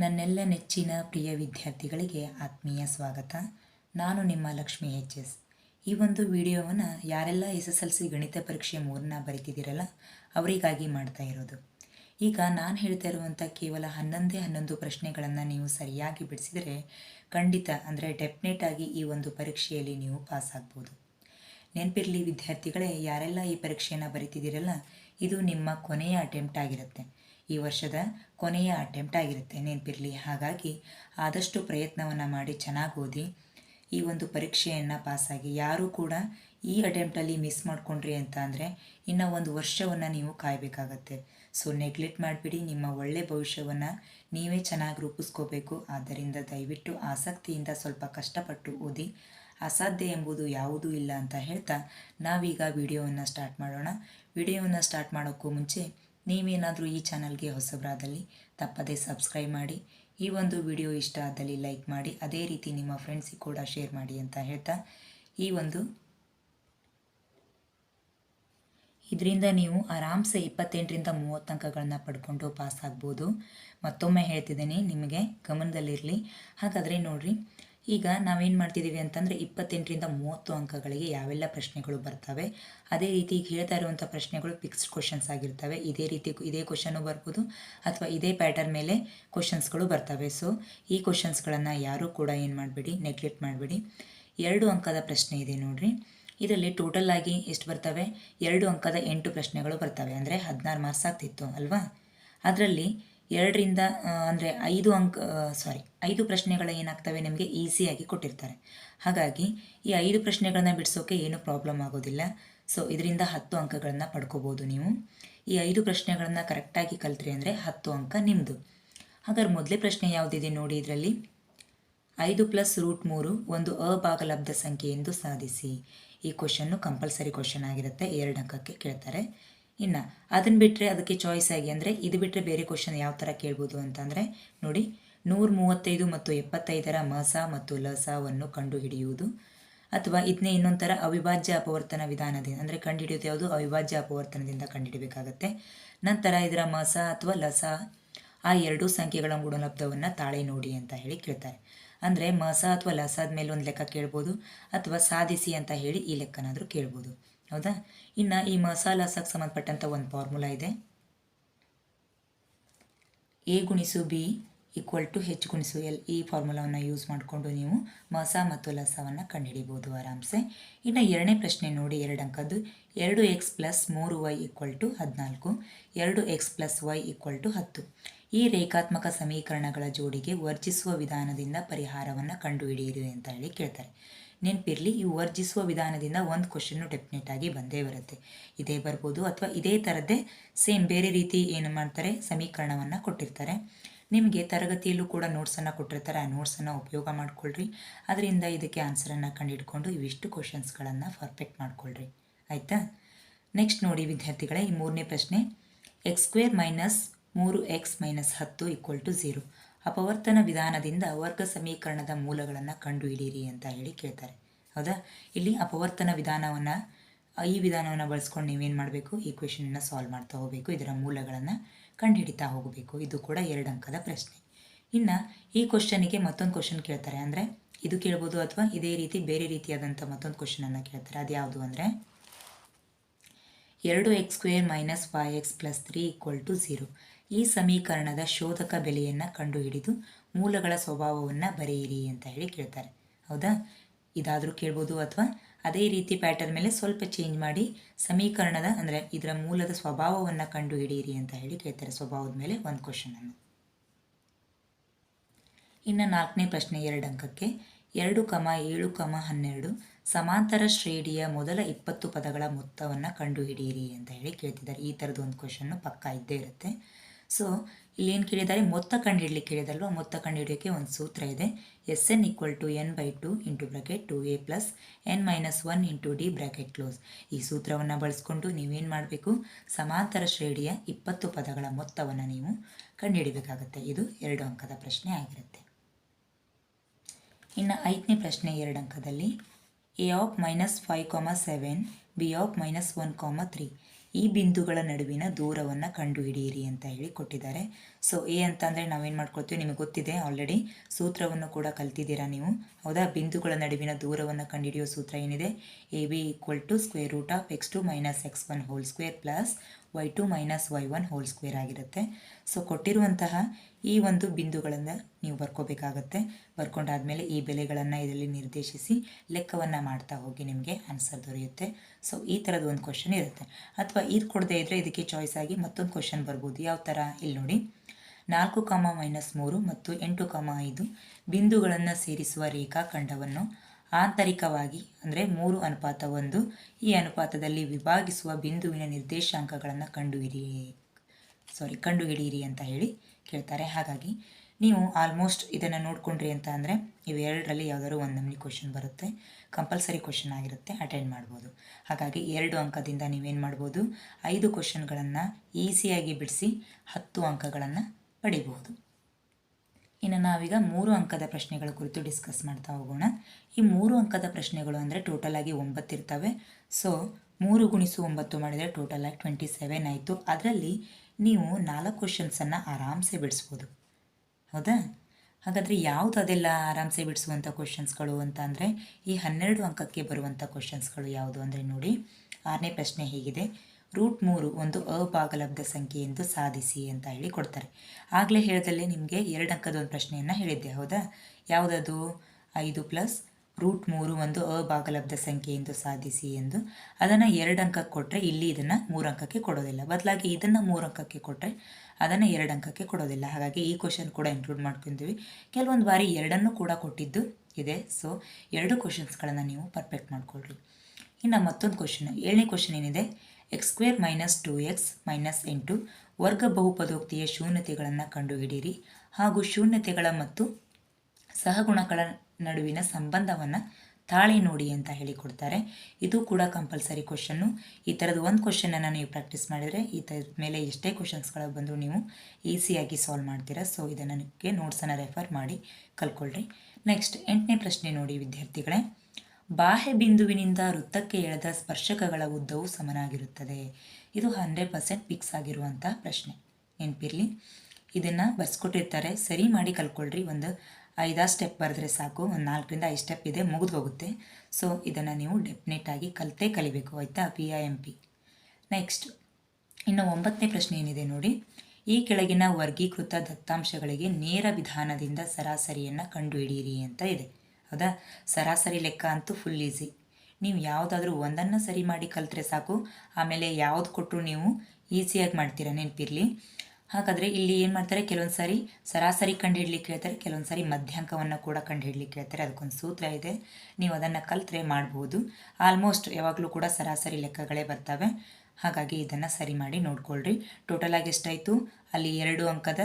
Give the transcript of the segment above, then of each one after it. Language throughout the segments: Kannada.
ನನ್ನೆಲ್ಲ ನೆಚ್ಚಿನ ಪ್ರಿಯ ವಿದ್ಯಾರ್ಥಿಗಳಿಗೆ ಆತ್ಮೀಯ ಸ್ವಾಗತ. ನಾನು ನಿಮ್ಮ ಲಕ್ಷ್ಮಿ ಎಚ್ ಎಸ್ ಈ ಒಂದು ವಿಡಿಯೋವನ್ನು ಯಾರೆಲ್ಲ ಎಸ್ ಎಸ್ ಎಲ್ ಸಿ ಗಣಿತ ಪರೀಕ್ಷೆ ಮೂರನ್ನ ಬರಿತಿದ್ದೀರಲ್ಲ, ಅವರಿಗಾಗಿ ಮಾಡ್ತಾ ಇರೋದು. ಈಗ ನಾನು ಹೇಳ್ತಾ ಇರುವಂಥ ಕೇವಲ ಹನ್ನೊಂದೇ ಹನ್ನೊಂದು ಪ್ರಶ್ನೆಗಳನ್ನು ನೀವು ಸರಿಯಾಗಿ ಬಿಡಿಸಿದರೆ ಖಂಡಿತ ಅಂದರೆ ಡೆಫಿನೆಟ್ ಆಗಿ ಈ ಒಂದು ಪರೀಕ್ಷೆಯಲ್ಲಿ ನೀವು ಪಾಸ್ ಆಗ್ಬೋದು. ನೆನಪಿರಲಿ ವಿದ್ಯಾರ್ಥಿಗಳೇ, ಯಾರೆಲ್ಲ ಈ ಪರೀಕ್ಷೆಯನ್ನು ಬರಿತಿದ್ದೀರಲ್ಲ, ಇದು ನಿಮ್ಮ ಕೊನೆಯ ಅಟೆಂಪ್ಟ್ ಆಗಿರುತ್ತೆ. ಈ ವರ್ಷದ ಕೊನೆಯ ಅಟೆಂಪ್ಟ್ ಆಗಿರುತ್ತೆ, ನೆನಪಿರಲಿ. ಹಾಗಾಗಿ ಆದಷ್ಟು ಪ್ರಯತ್ನವನ್ನು ಮಾಡಿ ಚೆನ್ನಾಗಿ ಓದಿ, ಈ ಒಂದು ಪರೀಕ್ಷೆಯನ್ನು ಪಾಸಾಗಿ. ಯಾರೂ ಕೂಡ ಈ ಅಟೆಂಪ್ಟಲ್ಲಿ ಮಿಸ್ ಮಾಡಿಕೊಂಡ್ರಿ ಅಂತ ಅಂದರೆ ಇನ್ನು ಒಂದು ವರ್ಷವನ್ನು ನೀವು ಕಾಯಬೇಕಾಗತ್ತೆ. ಸೊ ನೆಗ್ಲೆಕ್ಟ್ ಮಾಡಿಬಿಡಿ. ನಿಮ್ಮ ಒಳ್ಳೆಯ ಭವಿಷ್ಯವನ್ನು ನೀವೇ ಚೆನ್ನಾಗಿ ರೂಪಿಸ್ಕೋಬೇಕು. ಆದ್ದರಿಂದ ದಯವಿಟ್ಟು ಆಸಕ್ತಿಯಿಂದ ಸ್ವಲ್ಪ ಕಷ್ಟಪಟ್ಟು ಓದಿ, ಅಸಾಧ್ಯ ಎಂಬುದು ಯಾವುದೂ ಇಲ್ಲ ಅಂತ ಹೇಳ್ತಾ ನಾವೀಗ ವಿಡಿಯೋವನ್ನು ಸ್ಟಾರ್ಟ್ ಮಾಡೋಣ. ವಿಡಿಯೋವನ್ನು ಸ್ಟಾರ್ಟ್ ಮಾಡೋಕ್ಕೂ ಮುಂಚೆ ನೀವೇನಾದರೂ ಈ ಚಾನಲ್ಗೆ ಹೊಸಬರಾದಲ್ಲಿ, ತಪ್ಪದೇ ಸಬ್ಸ್ಕ್ರೈಬ್ ಮಾಡಿ. ಈ ಒಂದು ವಿಡಿಯೋ ಇಷ್ಟ ಆದಲ್ಲಿ ಲೈಕ್ ಮಾಡಿ, ಅದೇ ರೀತಿ ನಿಮ್ಮ ಫ್ರೆಂಡ್ಸಿಗೆ ಕೂಡ ಶೇರ್ ಮಾಡಿ ಅಂತ ಹೇಳ್ತಾ, ಈ ಒಂದು ಇದರಿಂದ ನೀವು ಆರಾಮ್ಸೆ ಇಪ್ಪತ್ತೆಂಟರಿಂದ ಮೂವತ್ತು ಅಂಕಗಳನ್ನ ಪಡ್ಕೊಂಡು ಪಾಸ್ ಆಗ್ಬೋದು ಮತ್ತೊಮ್ಮೆ ಹೇಳ್ತಿದ್ದೀನಿ, ನಿಮಗೆ ಗಮನದಲ್ಲಿರಲಿ. ಹಾಗಾದರೆ ನೋಡಿರಿ ಈಗ ನಾವೇನು ಮಾಡ್ತಿದ್ದೀವಿ ಅಂತಂದರೆ ಇಪ್ಪತ್ತೆಂಟರಿಂದ ಮೂವತ್ತು ಅಂಕಗಳಿಗೆ ಯಾವೆಲ್ಲ ಪ್ರಶ್ನೆಗಳು ಬರ್ತವೆ, ಅದೇ ರೀತಿ ಈಗ ಹೇಳ್ತಾ ಇರುವಂಥ ಪ್ರಶ್ನೆಗಳು ಫಿಕ್ಸ್ಡ್ ಕ್ವಶನ್ಸ್ ಆಗಿರ್ತವೆ. ಇದೇ ರೀತಿ ಇದೇ ಕ್ವಶನು ಬರ್ಬೋದು ಅಥವಾ ಇದೇ ಪ್ಯಾಟರ್ನ್ ಮೇಲೆ ಕ್ವಶನ್ಸ್ಗಳು ಬರ್ತವೆ. ಸೊ ಈ ಕ್ವಶನ್ಸ್ಗಳನ್ನು ಯಾರೂ ಕೂಡ ಏನು ಮಾಡಬೇಡಿ ನೆಗ್ಲೆಕ್ಟ್ ಮಾಡಬೇಡಿ. ಎರಡು ಅಂಕದ ಪ್ರಶ್ನೆ ಇದೆ ನೋಡಿರಿ. ಇದರಲ್ಲಿ ಟೋಟಲ್ ಆಗಿ ಎಷ್ಟು ಬರ್ತವೆ? ಎರಡು ಅಂಕದ ಎಂಟು ಪ್ರಶ್ನೆಗಳು ಬರ್ತವೆ. ಅಂದರೆ ಹದಿನಾರು ಮಾರ್ಕ್ಸ್ ಆಗ್ತಿತ್ತು ಅಲ್ವಾ? ಅದರಲ್ಲಿ ಎರಡರಿಂದ ಅಂದರೆ ಐದು ಅಂಕ ಸಾರಿ ಐದು ಪ್ರಶ್ನೆಗಳು ಏನಾಗ್ತವೆ ನಿಮಗೆ ಈಸಿಯಾಗಿ ಕೊಟ್ಟಿರ್ತಾರೆ. ಹಾಗಾಗಿ ಈ ಐದು ಪ್ರಶ್ನೆಗಳನ್ನ ಬಿಡಿಸೋಕೆ ಏನು ಪ್ರಾಬ್ಲಮ್ ಆಗೋದಿಲ್ಲ. ಸೊ ಇದರಿಂದ ಹತ್ತು ಅಂಕಗಳನ್ನು ಪಡ್ಕೋಬೋದು ನೀವು. ಈ ಐದು ಪ್ರಶ್ನೆಗಳನ್ನು ಕರೆಕ್ಟಾಗಿ ಕಲ್ತ್ರಿ ಅಂದರೆ ಹತ್ತು ಅಂಕ ನಿಮ್ಮದು ಹಾಗಾದ್ರೆ ಮೊದಲೇ ಪ್ರಶ್ನೆ ಯಾವುದಿದೆ ನೋಡಿ ಇದರಲ್ಲಿ. ಐದು ಪ್ಲಸ್ ರೂಟ್ ಮೂರು ಒಂದು ಅಭಾಗಲಬ್ಧ ಸಂಖ್ಯೆ ಎಂದು ಸಾಧಿಸಿ. ಈ ಕ್ವಶನ್ನು ಕಂಪಲ್ಸರಿ ಕ್ವಶನ್ ಆಗಿರುತ್ತೆ. ಎರಡು ಅಂಕಕ್ಕೆ ಕೇಳ್ತಾರೆ. ಇನ್ನು ಅದನ್ನು ಬಿಟ್ಟರೆ ಅದಕ್ಕೆ ಚಾಯ್ಸ್ ಆಗಿ ಅಂದರೆ ಇದು ಬಿಟ್ಟರೆ ಬೇರೆ ಕ್ವಶನ್ ಯಾವ ಥರ ಕೇಳ್ಬೋದು ಅಂತಂದರೆ ನೋಡಿ ನೂರ ಮೂವತ್ತೈದು ಮತ್ತು ಎಪ್ಪತ್ತೈದರ ಮಸ ಮತ್ತು ಲಸವನ್ನು ಕಂಡುಹಿಡಿಯುವುದು ಅಥವಾ ಇದನ್ನೇ ಇನ್ನೊಂದು ಥರ ಅವಿಭಾಜ್ಯ ಅಪವರ್ತನ ವಿಧಾನದಿಂದ ಅಂದರೆ ಕಂಡುಹಿಡಿಯೋದು ಯಾವುದು? ಅವಿಭಾಜ್ಯ ಅಪವರ್ತನದಿಂದ ಕಂಡುಹಿಡಬೇಕಾಗತ್ತೆ. ನಂತರ ಇದರ ಮಸ ಅಥವಾ ಲಸ ಆ ಎರಡೂ ಸಂಖ್ಯೆಗಳ ಗುಣಲಬ್ಧವನ್ನು ತಾಳೆ ನೋಡಿ ಅಂತ ಹೇಳಿ ಕೇಳ್ತಾರೆ. ಅಂದರೆ ಮಸ ಅಥವಾ ಲಸಾದ ಮೇಲೆ ಒಂದು ಲೆಕ್ಕ ಕೇಳ್ಬೋದು ಅಥವಾ ಸಾಧಿಸಿ ಅಂತ ಹೇಳಿ ಈ ಲೆಕ್ಕನಾದರೂ ಕೇಳ್ಬೋದು. ಹೌದಾ? ಇನ್ನು ಈ ಮಸಾಲಾಸಕ್ಕೆ ಸಂಬಂಧಪಟ್ಟಂಥ ಒಂದು ಫಾರ್ಮುಲಾ ಇದೆ. ಎ ಗುಣಿಸು ಬಿ ಈಕ್ವಲ್ ಟು ಹೆಚ್ ಗುಣಿಸು ಎಲ್ ಈ ಫಾರ್ಮುಲಾವನ್ನು ಯೂಸ್ ಮಾಡಿಕೊಂಡು ನೀವು ಮಸ ಮತ್ತು ಲಸವನ್ನು ಕಂಡುಹಿಡಿಬೋದು ಆರಾಮ್ಸೆ. ಇನ್ನು ಎರಡನೇ ಪ್ರಶ್ನೆ ನೋಡಿ ಎರಡು ಅಂಕದ್ದು. ಎರಡು ಎಕ್ಸ್ ಪ್ಲಸ್ ಮೂರು ವೈ ಈಕ್ವಲ್ ಟು ಹದಿನಾಲ್ಕು. ಎರಡು X plus Y equal to ಹತ್ತು. ಈ ರೇಖಾತ್ಮಕ ಸಮೀಕರಣಗಳ ಜೋಡಿಗೆ ವರ್ಜಿಸುವ ವಿಧಾನದಿಂದ ಪರಿಹಾರವನ್ನು ಕಂಡುಹಿಡಿಯಿರಿ ಅಂತ ಹೇಳಿ ಕೇಳ್ತಾರೆ. ನೆನಪಿರಲಿ ಈ ವರ್ಜಿಸುವ ವಿಧಾನದಿಂದ ಒಂದು ಕ್ವಶನ್ನು ಡೆಫಿನೆಟ್ ಆಗಿ ಬಂದೇ ಬರುತ್ತೆ. ಇದೇ ಬರ್ಬೋದು ಅಥವಾ ಇದೇ ಥರದ್ದೇ ಸೇಮ್ ಬೇರೆ ರೀತಿ ಏನು ಮಾಡ್ತಾರೆ? ಸಮೀಕರಣವನ್ನು ಕೊಟ್ಟಿರ್ತಾರೆ. ನಿಮಗೆ ತರಗತಿಯಲ್ಲೂ ಕೂಡ ನೋಟ್ಸನ್ನು ಕೊಟ್ಟಿರ್ತಾರೆ. ಆ ನೋಟ್ಸನ್ನು ಉಪಯೋಗ ಮಾಡಿಕೊಳ್ಳ್ರಿ ಅದರಿಂದ ಇದಕ್ಕೆ ಆನ್ಸರನ್ನು ಕಂಡುಹಿಡ್ಕೊಂಡು ಇವಿಷ್ಟು ಕ್ವಶನ್ಸ್ಗಳನ್ನು ಪರ್ಫೆಕ್ಟ್ ಮಾಡಿಕೊಳ್ಳ್ರಿ ಆಯಿತಾ? ನೆಕ್ಸ್ಟ್ ನೋಡಿ ವಿದ್ಯಾರ್ಥಿಗಳೇ, ಈ ಮೂರನೇ ಪ್ರಶ್ನೆ. ಎಕ್ಸ್ ಸ್ಕ್ವೇರ್ ಮೈನಸ್ ಮೂರು ಎಕ್ಸ್ ಮೈನಸ್ ಹತ್ತು ಈಕ್ವಲ್ ಟು ಝೀರೋ ಅಪವರ್ತನ ವಿಧಾನದಿಂದ ವರ್ಗ ಸಮೀಕರಣದ ಮೂಲಗಳನ್ನು ಕಂಡುಹಿಡಿಯಿರಿ ಅಂತ ಹೇಳಿ ಕೇಳ್ತಾರೆ. ಹೌದಾ? ಇಲ್ಲಿ ಅಪವರ್ತನ ವಿಧಾನವನ್ನು, ಈ ವಿಧಾನವನ್ನು ಬಳಸ್ಕೊಂಡು ನೀವೇನು ಮಾಡಬೇಕು? ಈ ಕ್ವೆಶನನ್ನು ಸಾಲ್ವ್ ಮಾಡ್ತಾ ಹೋಗಬೇಕು. ಇದರ ಮೂಲಗಳನ್ನು ಕಂಡುಹಿಡಿತಾ ಹೋಗಬೇಕು. ಇದು ಕೂಡ ಎರಡು ಅಂಕದ ಪ್ರಶ್ನೆ. ಇನ್ನು ಈ ಕ್ವಶನಿಗೆ ಮತ್ತೊಂದು ಕ್ವಶನ್ ಕೇಳ್ತಾರೆ. ಅಂದರೆ ಇದು ಕೇಳ್ಬೋದು ಅಥವಾ ಇದೇ ರೀತಿ ಬೇರೆ ರೀತಿಯಾದಂಥ ಮತ್ತೊಂದು ಕ್ವಶನನ್ನು ಕೇಳ್ತಾರೆ. ಅದು ಯಾವುದು ಅಂದರೆ, ಎರಡು X square minus five X plus three equal to zero ಈ ಸಮೀಕರಣದ ಶೋಧಕ ಬೆಲೆಯನ್ನು ಕಂಡುಹಿಡಿದು ಮೂಲಗಳ ಸ್ವಭಾವವನ್ನು ಬರೆಯಿರಿ ಅಂತ ಹೇಳಿ ಕೇಳ್ತಾರೆ. ಹೌದಾ? ಇದಾದರೂ ಕೇಳ್ಬೋದು ಅಥವಾ ಅದೇ ರೀತಿ ಪ್ಯಾಟರ್ನ್ ಮೇಲೆ ಸ್ವಲ್ಪ ಚೇಂಜ್ ಮಾಡಿ ಸಮೀಕರಣದ ಅಂದರೆ ಇದರ ಮೂಲದ ಸ್ವಭಾವವನ್ನು ಕಂಡುಹಿಡಿಯಿರಿ ಅಂತ ಹೇಳಿ ಕೇಳ್ತಾರೆ ಸ್ವಭಾವದ ಮೇಲೆ ಒಂದು ಕ್ವಶನನ್ನು ಇನ್ನು ನಾಲ್ಕನೇ ಪ್ರಶ್ನೆ ಎರಡು ಅಂಕಕ್ಕೆ ಎರಡು ಕಮ ಏಳು ಕಮ ಹನ್ನೆರಡು ಸಮಾಂತರ ಶ್ರೇಣಿಯ ಮೊದಲ ಇಪ್ಪತ್ತು ಪದಗಳ ಮೊತ್ತವನ್ನು ಕಂಡುಹಿಡಿಯಿರಿ ಅಂತ ಹೇಳಿ ಕೇಳ್ತಿದ್ದಾರೆ. ಈ ಥರದ್ದು ಒಂದು ಕ್ವಶನ್ನು ಪಕ್ಕ ಇದ್ದೇ ಇರುತ್ತೆ. ಸೊ ಇಲ್ಲೇನು ಕೇಳಿದ್ದಾರೆ? ಮೊತ್ತ ಕಂಡುಹಿಡ್ಲಿಕ್ಕೆ ಕೇಳಿದಲ್ವ? ಮೊತ್ತ ಕಂಡುಹಿಡಿಯೋಕ್ಕೆ ಒಂದು ಸೂತ್ರ ಇದೆ. S N equal to N by two into bracket two A plus N minus one into D bracket close ಈ ಸೂತ್ರವನ್ನು ಬಳಸ್ಕೊಂಡು ನೀವೇನು ಮಾಡಬೇಕು? ಸಮಾಂತರ ಶ್ರೇಣಿಯ ಇಪ್ಪತ್ತು ಪದಗಳ ಮೊತ್ತವನ್ನು ನೀವು ಕಂಡುಹಿಡಬೇಕಾಗುತ್ತೆ ಇದು ಎರಡು ಅಂಕದ ಪ್ರಶ್ನೆ ಆಗಿರುತ್ತೆ. ಇನ್ನು ಐದನೇ ಪ್ರಶ್ನೆ ಎರಡು ಅಂಕದಲ್ಲಿ A of minus five comma seven B of minus one comma three ಈ ಬಿಂದುಗಳ ನಡುವಿನ ದೂರವನ್ನು ಕಂಡುಹಿಡಿಯಿರಿ ಅಂತ ಹೇಳಿ ಕೊಟ್ಟಿದ್ದಾರೆ. ಸೊ ಎ ಅಂತ ಅಂದರೆ ನಾವೇನು ಮಾಡ್ಕೊಳ್ತೀವಿ ನಿಮಗೆ ಗೊತ್ತಿದೆ ಆಲ್ರೆಡಿ ಸೂತ್ರವನ್ನು ಕೂಡ ಕಲ್ತಿದ್ದೀರಾ ನೀವು? ಹೌದಾ? ಬಿಂದುಗಳ ನಡುವಿನ ದೂರವನ್ನು ಕಂಡುಹಿಡಿಯೋ ಸೂತ್ರ ಏನಿದೆ? A B equal to square root of X two minus X one whole square plus Y two minus Y one whole square ಆಗಿರುತ್ತೆ. ಸೊ ಕೊಟ್ಟಿರುವಂತಹ ಈ ಒಂದು ಬಿಂದುಗಳನ್ನು ನೀವು ಬರ್ಕೋಬೇಕಾಗತ್ತೆ. ಬರ್ಕೊಂಡಾದಮೇಲೆ ಈ ಬೆಲೆಗಳನ್ನು ಇದರಲ್ಲಿ ನಿರ್ದೇಶಿಸಿ ಲೆಕ್ಕವನ್ನು ಮಾಡ್ತಾ ಹೋಗಿ ನಿಮಗೆ ಆನ್ಸರ್ ದೊರೆಯುತ್ತೆ. ಸೊ ಈ ಥರದ ಒಂದು ಕ್ವಶನ್ ಇರುತ್ತೆ. ಅಥವಾ ಇದು ಕೊಡದೇ ಇದ್ದರೆ ಇದಕ್ಕೆ ಚಾಯ್ಸ್ ಆಗಿ ಮತ್ತೊಂದು ಕ್ವಶನ್ ಬರ್ಬೋದು. ಯಾವ ಥರ ಇಲ್ಲಿ ನೋಡಿ. ನಾಲ್ಕು ಕಾಮ ಮೈನಸ್ ಮೂರು ಮತ್ತು ಎಂಟು ಕಾಮ ಐದು ಬಿಂದುಗಳನ್ನು ಸೇರಿಸುವ ರೇಖಾಖಂಡವನ್ನು ಆಂತರಿಕವಾಗಿ, ಅಂದರೆ ಮೂರು ಅನುಪಾತ ಒಂದು, ಈ ಅನುಪಾತದಲ್ಲಿ ವಿಭಾಗಿಸುವ ಬಿಂದುವಿನ ನಿರ್ದೇಶಾಂಕಗಳನ್ನು ಕಂಡುಹಿಡಿ ಸಾರಿ ಕಂಡುಹಿಡಿಯಿರಿ ಅಂತ ಹೇಳಿ ಕೇಳ್ತಾರೆ. ಹಾಗಾಗಿ ನೀವು ಆಲ್ಮೋಸ್ಟ್ ಇದನ್ನು ನೋಡ್ಕೊಂಡ್ರಿ ಅಂತ ಅಂದರೆ ಇವೆರಡರಲ್ಲಿ ಯಾವುದಾದ್ರು ಒಂದು ನಮೂನಿ ಕ್ವಶನ್ ಬರುತ್ತೆ ಕಂಪಲ್ಸರಿ ಕ್ವಶನ್ ಆಗಿರುತ್ತೆ ಅಟೆಂಡ್ ಮಾಡ್ಬೋದು. ಹಾಗಾಗಿ ಎರಡು ಅಂಕದಿಂದ ನೀವೇನು ಮಾಡ್ಬೋದು, ಐದು ಕ್ವಶನ್ಗಳನ್ನು ಈಸಿಯಾಗಿ ಬಿಡಿಸಿ ಹತ್ತು ಅಂಕಗಳನ್ನು ಪಡಿಬಹುದು. ಇನ್ನು ನಾವೀಗ ಮೂರು ಅಂಕದ ಪ್ರಶ್ನೆಗಳ ಕುರಿತು ಡಿಸ್ಕಸ್ ಮಾಡ್ತಾ ಹೋಗೋಣ. ಈ ಮೂರು ಅಂಕದ ಪ್ರಶ್ನೆಗಳು ಅಂದರೆ ಟೋಟಲ್ ಆಗಿ ಒಂಬತ್ತಿರ್ತವೆ ಸೊ ಮೂರು ಗುಣಿಸು ಒಂಬತ್ತು ಮಾಡಿದರೆ ಟೋಟಲ್ ಆಗಿ ಟ್ವೆಂಟಿ ಸೆವೆನ್ ಆಯಿತು. ಅದರಲ್ಲಿ ನೀವು ನಾಲ್ಕು ಕ್ವಶನ್ಸನ್ನು ಆರಾಮ್ಸೆ ಬಿಡಿಸ್ಬೋದು. ಹೌದಾ? ಹಾಗಾದರೆ ಯಾವುದು ಅದೆಲ್ಲ ಆರಾಮ್ಸೆ ಬಿಡಿಸುವಂಥ ಕ್ವಶನ್ಸ್ಗಳು ಅಂತ ಅಂದರೆ ಈ ಹನ್ನೆರಡು ಅಂಕಕ್ಕೆ ಬರುವಂಥ ಕ್ವಶನ್ಸ್ಗಳು ಯಾವುದು ಅಂದರೆ ನೋಡಿ, ಆರನೇ ಪ್ರಶ್ನೆ ಹೀಗಿದೆ. ರೂಟ್ ಮೂರು ಒಂದು ಅಭಾಗಲಬ್ಧ ಸಂಖ್ಯೆ ಎಂದು ಸಾಧಿಸಿ ಅಂತ ಹೇಳಿ ಕೊಡ್ತಾರೆ. ಆಗಲೇ ಹೇಳಿದಲ್ಲಿ ನಿಮಗೆ ಎರಡು ಅಂಕದ ಒಂದು ಪ್ರಶ್ನೆಯನ್ನು ಹೇಳಿದ್ದೆ, ಹೌದಾ? ಯಾವುದದು? ಐದು ಪ್ಲಸ್ ರೂಟ್ ಮೂರು ಒಂದು ಅಭಾಗಲಬ್ಧ ಸಂಖ್ಯೆ ಎಂದು ಸಾಧಿಸಿ ಎಂದು. ಅದನ್ನು ಎರಡು ಅಂಕಕ್ಕೆ ಕೊಟ್ಟರೆ ಇಲ್ಲಿ ಇದನ್ನು ಮೂರು ಅಂಕಕ್ಕೆ ಕೊಡೋದಿಲ್ಲ. ಬದಲಾಗಿ ಇದನ್ನು ಮೂರು ಅಂಕಕ್ಕೆ ಕೊಟ್ಟರೆ ಅದನ್ನು ಎರಡು ಅಂಕಕ್ಕೆ ಕೊಡೋದಿಲ್ಲ. ಹಾಗಾಗಿ ಈ ಕ್ವಶನ್ ಕೂಡ ಇನ್ಕ್ಲೂಡ್ ಮಾಡ್ಕೊಂತೀವಿ ಕೆಲವೊಂದು ಬಾರಿ ಎರಡನ್ನು ಕೂಡ ಕೊಟ್ಟಿದ್ದು ಇದೆ. ಸೊ ಎರಡು ಕ್ವಶನ್ಸ್ಗಳನ್ನು ನೀವು ಪರ್ಫೆಕ್ಟ್ ಮಾಡಿಕೊಳ್ಳ್ರಿ ಇನ್ನು ಮತ್ತೊಂದು ಕ್ವಶನ್ ಏಳನೇ ಕ್ವಶನ್ ಏನಿದೆ? X square minus two X minus ಎಂಟು ವರ್ಗ ಬಹುಪದೋಕ್ತಿಯ ಶೂನ್ಯತೆಗಳನ್ನು ಕಂಡುಹಿಡಿಯಿರಿ. ಹಾಗೂ ಶೂನ್ಯತೆಗಳ ಮತ್ತು ಸಹಗುಣಗಳ ನಡುವಿನ ಸಂಬಂಧವನ್ನು ತಾಳಿ ನೋಡಿ ಅಂತ ಹೇಳಿಕೊಡ್ತಾರೆ. ಇದು ಕೂಡ ಕಂಪಲ್ಸರಿ ಕ್ವಶನ್ನು ಈ ಥರದ ಒಂದು ಕ್ವಶನನ್ನು ನೀವು ಪ್ರಾಕ್ಟೀಸ್ ಮಾಡಿದರೆ ಈ ಥರದ ಮೇಲೆ ಎಷ್ಟೇ ಕ್ವಶನ್ಸ್ಗಳು ಬಂದು ನೀವು ಈಸಿಯಾಗಿ ಸಾಲ್ವ್ ಮಾಡ್ತೀರಾ. ಸೊ ಇದನ್ನು ನಿಮಗೆ ನೋಟ್ಸನ್ನು ರೆಫರ್ ಮಾಡಿ ಕಲ್ಕೊಳ್ರಿ. ನೆಕ್ಸ್ಟ್ ಎಂಟನೇ ಪ್ರಶ್ನೆ ನೋಡಿ ವಿದ್ಯಾರ್ಥಿಗಳೇ. ಬಾಹ್ಯ ಬಿಂದುವಿನಿಂದ ವೃತ್ತಕ್ಕೆ ಎಳೆದ ಸ್ಪರ್ಶಕಗಳ ಉದ್ದವು ಸಮನಾಗಿರುತ್ತದೆ. ಇದು ಹಂಡ್ರೆಡ್ ಪರ್ಸೆಂಟ್ ಫಿಕ್ಸ್ ಆಗಿರುವಂಥ ಪ್ರಶ್ನೆ. ನೆನಪಿರಲಿ ಇದನ್ನು ಬರ್ಸ್ಕೊಟ್ಟಿರ್ತಾರೆ ಸರಿ ಮಾಡಿ ಕಲ್ಕೊಳ್ರಿ. ಒಂದು ಐದಾರು ಸ್ಟೆಪ್ ಬರೆದ್ರೆ ಸಾಕು. ಒಂದು ನಾಲ್ಕರಿಂದ ಐದು ಸ್ಟೆಪ್ ಇದೆ ಮುಗಿದು ಹೋಗುತ್ತೆ ಸೊ ಇದನ್ನು ನೀವು ಡೆಫಿನೆಟಾಗಿ ಕಲಿತೇ ಕಲಿಬೇಕು, ಆಯಿತಾ? P I M P next ಇನ್ನು ಒಂಬತ್ತನೇ ಪ್ರಶ್ನೆ ಏನಿದೆ ನೋಡಿ. ಈ ಕೆಳಗಿನ ವರ್ಗೀಕೃತ ದತ್ತಾಂಶಗಳಿಗೆ ನೇರ ವಿಧಾನದಿಂದ ಸರಾಸರಿಯನ್ನು ಕಂಡುಹಿಡಿಯಿರಿ ಅಂತ ಇದೆ. ಹೌದಾ? ಸರಾಸರಿ ಲೆಕ್ಕ ಅಂತೂ ಫುಲ್ ಈಸಿ ನೀವು ಯಾವುದಾದ್ರೂ ಒಂದನ್ನು ಸರಿ ಮಾಡಿ ಕಲಿತ್ರೆ ಸಾಕು. ಆಮೇಲೆ ಯಾವ್ದು ಕೊಟ್ಟರು ನೀವು ಈಸಿಯಾಗಿ ಮಾಡ್ತೀರಾ ನೆನಪಿರಲಿ. ಹಾಗಾದರೆ ಇಲ್ಲಿ ಏನು ಮಾಡ್ತಾರೆ? ಕೆಲವೊಂದು ಸಾರಿ ಸರಾಸರಿ ಕಂಡುಹಿಡ್ಲಿಕ್ಕೆ ಹೇಳ್ತಾರೆ, ಕೆಲವೊಂದು ಸಾರಿ ಮಧ್ಯಾಂಕವನ್ನು ಕೂಡ ಕಂಡುಹಿಡ್ಲಿಕ್ಕೆ ಹೇಳ್ತಾರೆ. ಅದಕ್ಕೊಂದು ಸೂತ್ರ ಇದೆ. ನೀವು ಅದನ್ನು ಕಲಿತ್ರೆ ಮಾಡ್ಬೋದು. ಆಲ್ಮೋಸ್ಟ್ ಯಾವಾಗಲೂ ಕೂಡ ಸರಾಸರಿ ಲೆಕ್ಕಗಳೇ ಬರ್ತವೆ. ಹಾಗಾಗಿ ಇದನ್ನು ಸರಿ ಮಾಡಿ ನೋಡ್ಕೊಳ್ರಿ. ಟೋಟಲಾಗಿ ಎಷ್ಟಾಯಿತು? ಅಲ್ಲಿ ಎರಡು ಅಂಕದ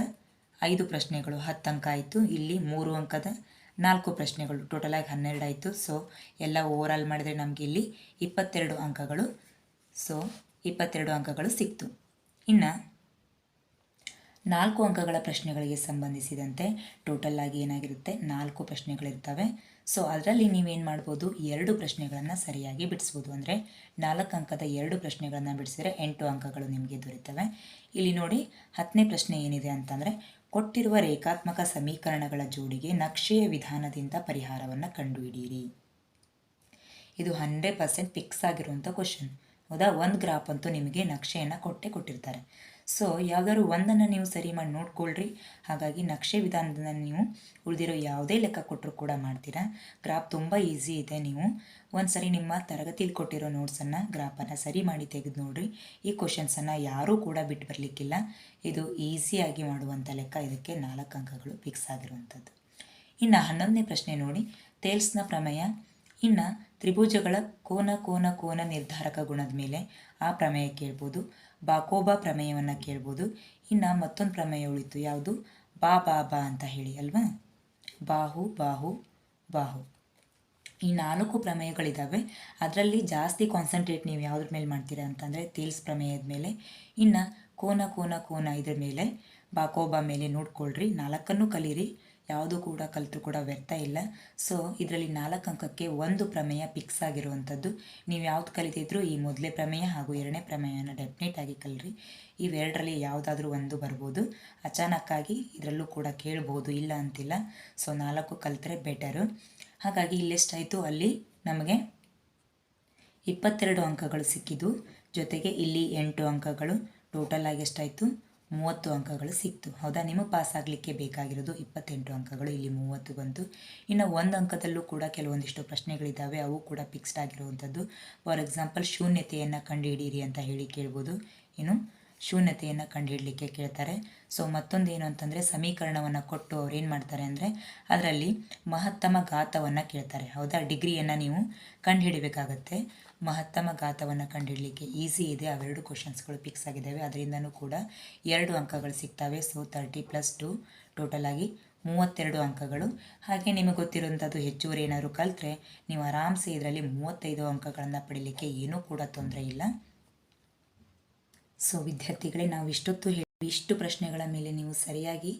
ಐದು ಪ್ರಶ್ನೆಗಳು, ಹತ್ತು ಅಂಕ ಆಯಿತು. ಇಲ್ಲಿ ಮೂರು ಅಂಕದ ನಾಲ್ಕು ಪ್ರಶ್ನೆಗಳು. ಟೋಟಲಾಗಿ ಹನ್ನೆರಡು ಆಯಿತು. ಸೊ ಎಲ್ಲ ಓವರಾಲ್ ಮಾಡಿದರೆ ನಮಗೆ ಇಲ್ಲಿ ಇಪ್ಪತ್ತೆರಡು ಅಂಕಗಳು. ಸೊ ಇಪ್ಪತ್ತೆರಡು ಅಂಕಗಳು ಸಿಕ್ತು. ಇನ್ನು ನಾಲ್ಕು ಅಂಕಗಳ ಪ್ರಶ್ನೆಗಳಿಗೆ ಸಂಬಂಧಿಸಿದಂತೆ ಟೋಟಲ್ ಆಗಿ ಏನಾಗಿರುತ್ತೆ? ನಾಲ್ಕು ಪ್ರಶ್ನೆಗಳಿರ್ತವೆ. ಸೊ ಅದರಲ್ಲಿ ನೀವೇನು ಮಾಡ್ಬೋದು? ಎರಡು ಪ್ರಶ್ನೆಗಳನ್ನು ಸರಿಯಾಗಿ ಬಿಡಿಸ್ಬೋದು. ಅಂದರೆ ನಾಲ್ಕು ಅಂಕದ ಎರಡು ಪ್ರಶ್ನೆಗಳನ್ನು ಬಿಡಿಸಿದರೆ ಎಂಟು ಅಂಕಗಳು ನಿಮಗೆ ದೊರೀತವೆ. ಇಲ್ಲಿ ನೋಡಿ ಹತ್ತನೇ ಪ್ರಶ್ನೆ ಏನಿದೆ ಅಂತಂದರೆ ಕೊಟ್ಟಿರುವ ರೇಖಾತ್ಮಕ ಸಮೀಕರಣಗಳ ಜೋಡಿಗೆ ನಕ್ಷೆಯ ವಿಧಾನದಿಂದ ಪರಿಹಾರವನ್ನು ಕಂಡುಹಿಡಿಯಿರಿ. ಇದು ಹಂಡ್ರೆಡ್ ಪರ್ಸೆಂಟ್ ಫಿಕ್ಸ್ ಆಗಿರುವಂಥ ಕ್ವಶನ್ ಹೌದಾ? ಒಂದು ಗ್ರಾಫ್ ಅಂತೂ ನಿಮಗೆ ನಕ್ಷೆಯನ್ನು ಕೊಟ್ಟೇ ಕೊಟ್ಟಿರ್ತಾರೆ. ಸೊ, ಯಾವ್ದಾದ್ರು ಒಂದನ್ನು ನೀವು ಸರಿ ಮಾಡಿ ನೋಡ್ಕೊಳ್ರಿ. ಹಾಗಾಗಿ ನಕ್ಷೆ ವಿಧಾನದಿಂದ ನೀವು ಉಳಿದಿರೋ ಯಾವುದೇ ಲೆಕ್ಕ ಕೊಟ್ಟರು ಕೂಡ ಮಾಡ್ತೀರಾ. ಗ್ರಾಫ್ ತುಂಬ ಈಸಿ ಇದೆ ನೀವು. ಒಂದು ಸರಿ ನಿಮ್ಮ ತರಗತಿಲಿ ಕೊಟ್ಟಿರೋ ನೋಟ್ಸನ್ನು ಗ್ರಾಪನ್ನು ಸರಿ ಮಾಡಿ ತೆಗೆದು ನೋಡ್ರಿ. ಈ ಕ್ವಶನ್ಸನ್ನು ಯಾರೂ ಕೂಡ ಬಿಟ್ಟು ಬರಲಿಕ್ಕಿಲ್ಲ. ಇದು ಈಸಿಯಾಗಿ ಮಾಡುವಂಥ ಲೆಕ್ಕ. ಇದಕ್ಕೆ ನಾಲ್ಕು ಅಂಕಗಳು ಫಿಕ್ಸ್ ಆಗಿರುವಂಥದ್ದು ಇನ್ನು ಹನ್ನೊಂದನೇ ಪ್ರಶ್ನೆ ನೋಡಿ. ತೇಲ್ಸ್ನ ಪ್ರಮೇಯ. ಇನ್ನು ತ್ರಿಭುಜಗಳ ಕೋನ ಕೋನ ಕೋನ ನಿರ್ಧಾರಕ ಗುಣದ ಮೇಲೆ ಆ ಪ್ರಮೇಯ ಕೇಳ್ಬೋದು. ಬಾಕೋಬಾ ಪ್ರಮೇಯವನ್ನು ಕೇಳ್ಬೋದು. ಇನ್ನು ಮತ್ತೊಂದು ಪ್ರಮೇಯ ಉಳಿತು. ಯಾವುದು? ಬಾ ಬಾ ಬಾ ಅಂತ ಹೇಳಿ, ಅಲ್ವಾ? ಬಾಹು ಬಾಹು ಬಾಹು. ಈ ನಾಲ್ಕು ಪ್ರಮೇಯಗಳಿದ್ದಾವೆ ಅದರಲ್ಲಿ ಜಾಸ್ತಿ ಕಾನ್ಸಂಟ್ರೇಟ್ ನೀವು ಯಾವುದ್ರ ಮೇಲೆ ಮಾಡ್ತೀರಾ ಅಂತಂದರೆ ತೇಲ್ಸ್ ಪ್ರಮೇಯದ ಮೇಲೆ. ಇನ್ನು ಕೋನ ಕೋನ ಕೋನ ಇದ್ರ ಮೇಲೆ. ಬಾಕೋಬಾ ಮೇಲೆ ನೋಡ್ಕೊಳ್ರಿ. ನಾಲ್ಕನ್ನು ಕಲೀರಿ. ಯಾವುದು ಕೂಡ ಕಲಿತು ಕೂಡ ವ್ಯರ್ಥ ಇಲ್ಲ. ಸೊ ಇದರಲ್ಲಿ ನಾಲ್ಕು ಅಂಕಕ್ಕೆ ಒಂದು ಪ್ರಮೇಯ ಫಿಕ್ಸ್ ಆಗಿರುವಂಥದ್ದು. ನೀವು ಯಾವ್ದು ಕಲಿತಿದ್ರು ಈ ಮೊದಲೇ ಪ್ರಮೇಯ ಹಾಗೂ ಎರಡನೇ ಪ್ರಮೇಯನ ಡೆಫಿನೆಟ್ ಆಗಿ ಕಲಿರಿ. ಇವೆರಡರಲ್ಲಿ ಯಾವುದಾದ್ರೂ ಒಂದು ಬರ್ಬೋದು. ಅಚಾನಕ್ಕಾಗಿ ಇದರಲ್ಲೂ ಕೂಡ ಕೇಳ್ಬೋದು, ಇಲ್ಲ ಅಂತಿಲ್ಲ. ಸೊ ನಾಲ್ಕು ಕಲಿತರೆ ಬೆಟರು ಹಾಗಾಗಿ ಇಲ್ಲೆಷ್ಟಾಯಿತು? ಅಲ್ಲಿ ನಮಗೆ ಇಪ್ಪತ್ತೆರಡು ಅಂಕಗಳು ಸಿಕ್ಕಿದ್ದು. ಜೊತೆಗೆ ಇಲ್ಲಿ ಎಂಟು ಅಂಕಗಳು. ಟೋಟಲ್ ಆಗಿ ಎಷ್ಟಾಯಿತು? ಮೂವತ್ತು ಅಂಕಗಳು ಸಿಕ್ತು. ಹೌದಾ? ನಿಮಗೆ ಪಾಸ್ ಆಗಲಿಕ್ಕೆ ಬೇಕಾಗಿರೋದು ಇಪ್ಪತ್ತೆಂಟು ಅಂಕಗಳು. ಇಲ್ಲಿ ಮೂವತ್ತು ಬಂತು. ಇನ್ನು ಒಂದು ಅಂಕದಲ್ಲೂ ಕೂಡ ಕೆಲವೊಂದಿಷ್ಟು ಪ್ರಶ್ನೆಗಳಿದ್ದಾವೆ. ಅವು ಕೂಡ ಫಿಕ್ಸ್ಡ್ ಆಗಿರುವಂಥದ್ದು. ಫಾರ್ ಎಕ್ಸಾಂಪಲ್ ಶೂನ್ಯತೆಯನ್ನು ಕಂಡುಹಿಡಿಯಿರಿ ಅಂತ ಹೇಳಿ ಕೇಳ್ಬೋದು. ಏನು? ಶೂನ್ಯತೆಯನ್ನು ಕಂಡುಹಿಡಲಿಕ್ಕೆ ಕೇಳ್ತಾರೆ. ಸೊ ಮತ್ತೊಂದು ಏನು ಅಂತಂದರೆ, ಸಮೀಕರಣವನ್ನು ಕೊಟ್ಟು ಅವ್ರು ಏನು ಮಾಡ್ತಾರೆ ಅಂದರೆ, ಅದರಲ್ಲಿ ಮಹತ್ತಮ ಘಾತವನ್ನು ಕೇಳ್ತಾರೆ. ಹೌದಾ? ಡಿಗ್ರಿಯನ್ನು ನೀವು ಕಂಡುಹಿಡಬೇಕಾಗತ್ತೆ. ಮಹತ್ತಮ ಘಾತವನ್ನು ಕಂಡುಹಿಡಲಿಕ್ಕೆ ಈಸಿ ಇದೆ. ಅವೆರಡು ಕ್ವಶನ್ಸ್ಗಳು ಫಿಕ್ಸ್ ಆಗಿದ್ದಾವೆ. ಅದರಿಂದನೂ ಕೂಡ ಎರಡು ಅಂಕಗಳು ಸಿಗ್ತವೆ. So thirty plus two total ಆಗಿ ಮೂವತ್ತೆರಡು ಅಂಕಗಳು. ಹಾಗೆ ನಿಮಗೆ ಗೊತ್ತಿರುವಂಥದ್ದು ಹೆಚ್ಚುವರಿ ಏನಾದರೂ ಕಲಿತ್ರೆ ನೀವು ಆರಾಮ್ಸೆ ಇದರಲ್ಲಿ ಮೂವತ್ತೈದು ಅಂಕಗಳನ್ನು ಪಡೀಲಿಕ್ಕೆ ಏನೂ ಕೂಡ ತೊಂದರೆ ಇಲ್ಲ. ಸೊ ವಿದ್ಯಾರ್ಥಿಗಳೇ ನಾವು ಇಷ್ಟೊತ್ತು ಇಷ್ಟು ಪ್ರಶ್ನೆಗಳ ಮೇಲೆ ನೀವು ಸರಿಯಾಗಿ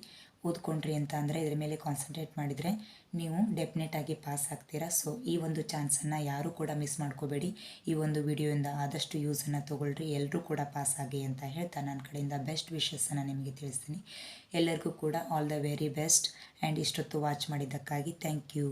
ಓದ್ಕೊಂಡ್ರಿ ಅಂತ ಅಂದರೆ ಇದರ ಮೇಲೆ ಕಾನ್ಸಂಟ್ರೇಟ್ ಮಾಡಿದರೆ ನೀವು ಡೆಫಿನೆಟಾಗಿ ಪಾಸ್ ಆಗ್ತೀರಾ. ಸೊ ಈ ಒಂದು ಚಾನ್ಸನ್ನು ಯಾರೂ ಕೂಡ ಮಿಸ್ ಮಾಡ್ಕೋಬೇಡಿ. ಈ ಒಂದು ವಿಡಿಯೋಯಿಂದ ಆದಷ್ಟು ಯೂಸನ್ನು ತೊಗೊಳ್ರಿ. ಎಲ್ಲರೂ ಕೂಡ ಪಾಸ್ ಆಗಿ ಅಂತ ಹೇಳ್ತಾ ನನ್ನ ಕಡೆಯಿಂದ ಬೆಸ್ಟ್ ವಿಶಸ್ಸನ್ನು ನಿಮಗೆ ತಿಳಿಸ್ತೀನಿ. ಎಲ್ಲರಿಗೂ ಕೂಡ all the very best and ಇಷ್ಟೊತ್ತು ವಾಚ್ ಮಾಡಿದ್ದಕ್ಕಾಗಿ ಥ್ಯಾಂಕ್ ಯು